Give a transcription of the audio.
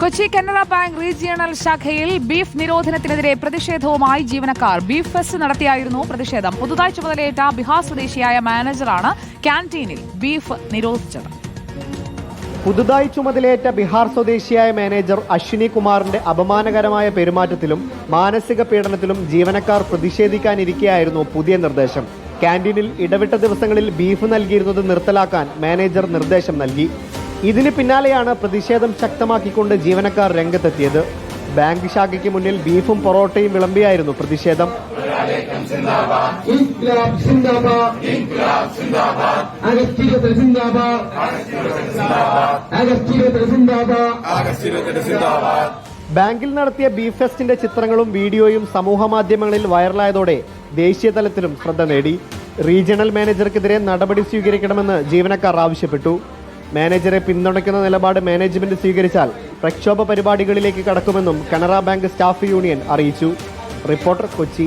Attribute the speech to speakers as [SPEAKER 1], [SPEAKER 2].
[SPEAKER 1] Kochi Canara bank regional ശാഖയിൽ beef നിരോധനത്തിനെതിരെ പ്രതിഷേധവുമായി ജീവനക്കാർ ബീഫ് ഫെസ്റ്റ് നടത്തിയായിരുന്നു പ്രതിഷേധം. പുതുതായി ചുമതലയേറ്റ ബിഹാർ സ്വദേശിയായ മാനേജറാണ് ക്യാന്റീനിൽ ബീഫ് നിരോധിച്ചത്.
[SPEAKER 2] പുതുതായി ചുമതലയേറ്റ ബിഹാർ സ്വദേശിയായ മാനേജർ അശ്വിനി കുമാറിന്റെ അപമാനകരമായ പെരുമാറ്റത്തിലും മാനസിക പീഡനത്തിലും ജീവനക്കാർ പ്രതിഷേധിക്കാനിരിക്കെയായിരുന്നു പുതിയ നിർദ്ദേശം. ക്യാന്റീനിൽ ഇടവിട്ട ദിവസങ്ങളിൽ ബീഫ് നൽകിയിരുന്നത് നിർത്തലാക്കാൻ മാനേജർ നിർദ്ദേശം നൽകി. ഇതിന് പിന്നാലെയാണ് പ്രതിഷേധം ശക്തമാക്കിക്കൊണ്ട് ജീവനക്കാർ രംഗത്തെത്തിയത്. ബാങ്ക് ശാഖയ്ക്ക് മുന്നിൽ ബീഫും പൊറോട്ടയും വിളമ്പിയായിരുന്നു പ്രതിഷേധം. ബാങ്കിൽ നടത്തിയ ബീഫ് ഫെസ്റ്റിന്റെ ചിത്രങ്ങളും വീഡിയോയും സമൂഹമാധ്യമങ്ങളിൽ വൈറലായതോടെ ദേശീയ തലത്തിലും ശ്രദ്ധ നേടി. റീജിയണൽ മാനേജർക്കെതിരെ നടപടി സ്വീകരിക്കണമെന്ന് ജീവനക്കാർ ആവശ്യപ്പെട്ടു. മാനേജറെ പിന്തുണയ്ക്കുന്ന നിലപാട് മാനേജ്മെന്റ് സ്വീകരിച്ചാൽ പ്രക്ഷോഭ പരിപാടികളിലേക്ക് കടക്കുമെന്നും കനറ ബാങ്ക് സ്റ്റാഫ് യൂണിയൻ അറിയിച്ചു. റിപ്പോർട്ടർ കൊച്ചി.